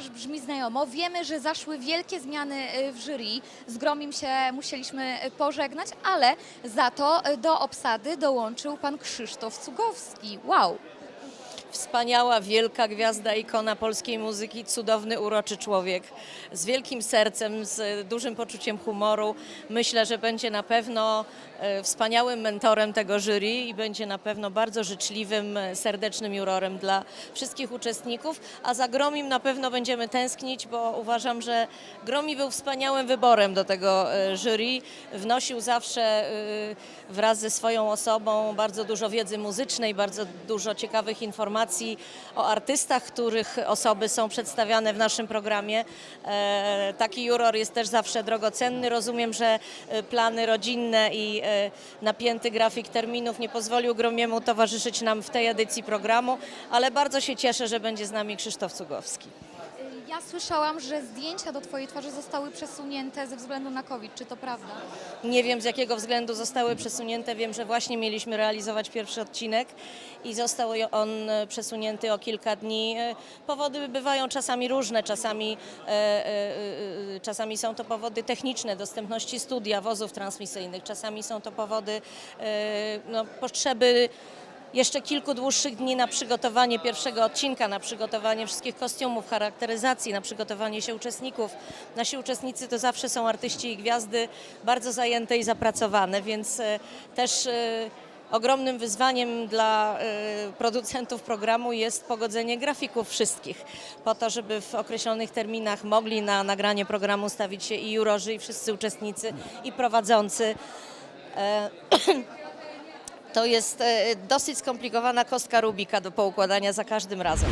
twarz brzmi znajomo. Wiemy, że zaszły wielkie zmiany y, w jury. Z Gromim się musieliśmy y, pożegnać, ale za to y, do obsady dołączył pan Krzysztof Cugowski. Wow! Wspaniała, wielka gwiazda, ikona polskiej muzyki, cudowny, uroczy człowiek z wielkim sercem, z dużym poczuciem humoru. Myślę, że będzie na pewno e, wspaniałym mentorem tego jury i będzie na pewno bardzo życzliwym, e, serdecznym jurorem dla wszystkich uczestników. A za Gromim na pewno będziemy tęsknić, bo uważam, że Gromi był wspaniałym wyborem do tego e, jury. Wnosił zawsze wraz ze swoją osobą bardzo dużo wiedzy muzycznej, bardzo dużo ciekawych informacji o artystach, których osoby są przedstawiane w naszym programie. E, Taki juror jest też zawsze drogocenny. Rozumiem, że e, plany rodzinne i e, napięty grafik terminów nie pozwolił Gromiemu towarzyszyć nam w tej edycji programu, ale bardzo się cieszę, że będzie z nami Krzysztof Cugowski. Ja słyszałam, że zdjęcia do twojej twarzy zostały przesunięte ze względu na COVID. Czy to prawda? Nie wiem z jakiego względu zostały przesunięte. Wiem, że właśnie mieliśmy realizować pierwszy odcinek i został on przesunięty o kilka dni. E, Powody bywają czasami różne, czasami, e, e, czasami są to powody techniczne, dostępności studia, wozów transmisyjnych, czasami są to powody no, potrzeby jeszcze kilku dłuższych dni na przygotowanie pierwszego odcinka, na przygotowanie wszystkich kostiumów, charakteryzacji, na przygotowanie się uczestników. Nasi uczestnicy to zawsze są artyści i gwiazdy bardzo zajęte i zapracowane, więc też ogromnym wyzwaniem dla e, producentów programu jest pogodzenie grafików wszystkich, po to, żeby w określonych terminach mogli na nagranie programu stawić się i jurorzy, i wszyscy uczestnicy, i prowadzący. E, To jest e, dosyć skomplikowana kostka Rubika do poukładania za każdym razem.